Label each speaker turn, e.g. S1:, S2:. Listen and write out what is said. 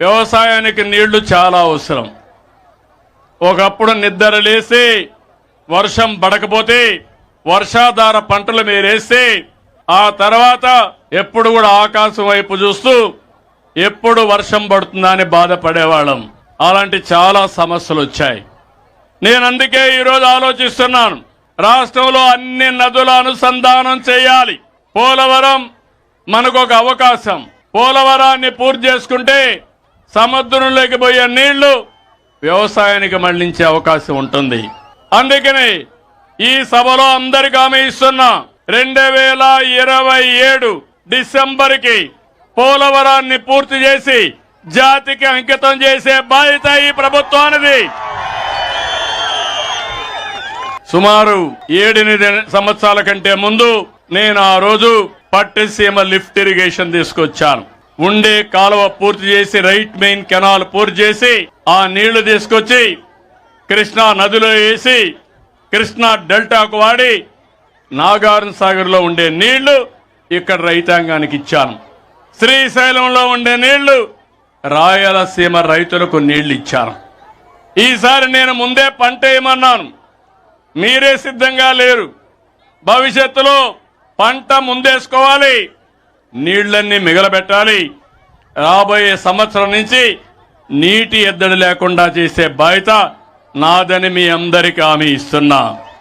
S1: వ్యవసాయానికి నీళ్ళు చాలా అవసరం. ఒకప్పుడు నిద్ర లేసి వర్షం పడకపోతే వర్షాధార పంటలు మీరేస్తే ఆ తర్వాత ఎప్పుడు కూడా ఆకాశం వైపు చూస్తూ ఎప్పుడు వర్షం పడుతుందా అని బాధపడేవాళ్ళం. అలాంటి చాలా సమస్యలు వచ్చాయి. నేను అందుకే ఈరోజు ఆలోచిస్తున్నాను. రాష్ట్రంలో అన్ని నదుల అనుసంధానం చేయాలి. పోలవరం మనకు ఒక అవకాశం. పోలవరాన్ని పూర్తి చేసుకుంటే సముద్రంలోకి పోయే నీళ్ళు వ్యవసాయానికి మళ్ళించే అవకాశం ఉంటుంది. అందుకని ఈ సభలో అందరికి ఆమె ఇస్తున్న రెండు వేల ఇరవై ఏడు డిసెంబర్కి పోలవరాన్ని పూర్తి చేసి జాతికి అంకితం చేసే బాధ్యత ఈ ప్రభుత్వానిది. సుమారు ఏడెనిమిది సంవత్సరాల కంటే ముందు నేను ఆ రోజు పట్టిసీమ లిఫ్ట్ ఇరిగేషన్ తీసుకొచ్చాను. ఉండే కాలువ పూర్తి చేసి రైట్ మెయిన్ కెనాల్ పూర్తి చేసి ఆ నీళ్ళు తీసుకొచ్చి కృష్ణా నదిలో వేసి కృష్ణా డెల్టాకు వాడి నాగార్జున సాగర్లో ఉండే నీళ్ళు ఇక్కడ రైతాంగానికి ఇచ్చాను. శ్రీశైలంలో ఉండే నీళ్ళు రాయలసీమ రైతులకు నీళ్ళు ఇచ్చాను. ఈసారి నేను ముందే పంట వేయమన్నాను మీరే సిద్ధంగా లేరు. భవిష్యత్తులో పంట ముందేసుకోవాలి. నీళ్ళన్నీ మిగలబెట్టాలి. రాబోయే సంవత్సరం నుంచి నీటి ఎద్దడి లేకుండా చేసే బాధ్యత నాదని మీ అందరికీ హామీ ఇస్తున్నా.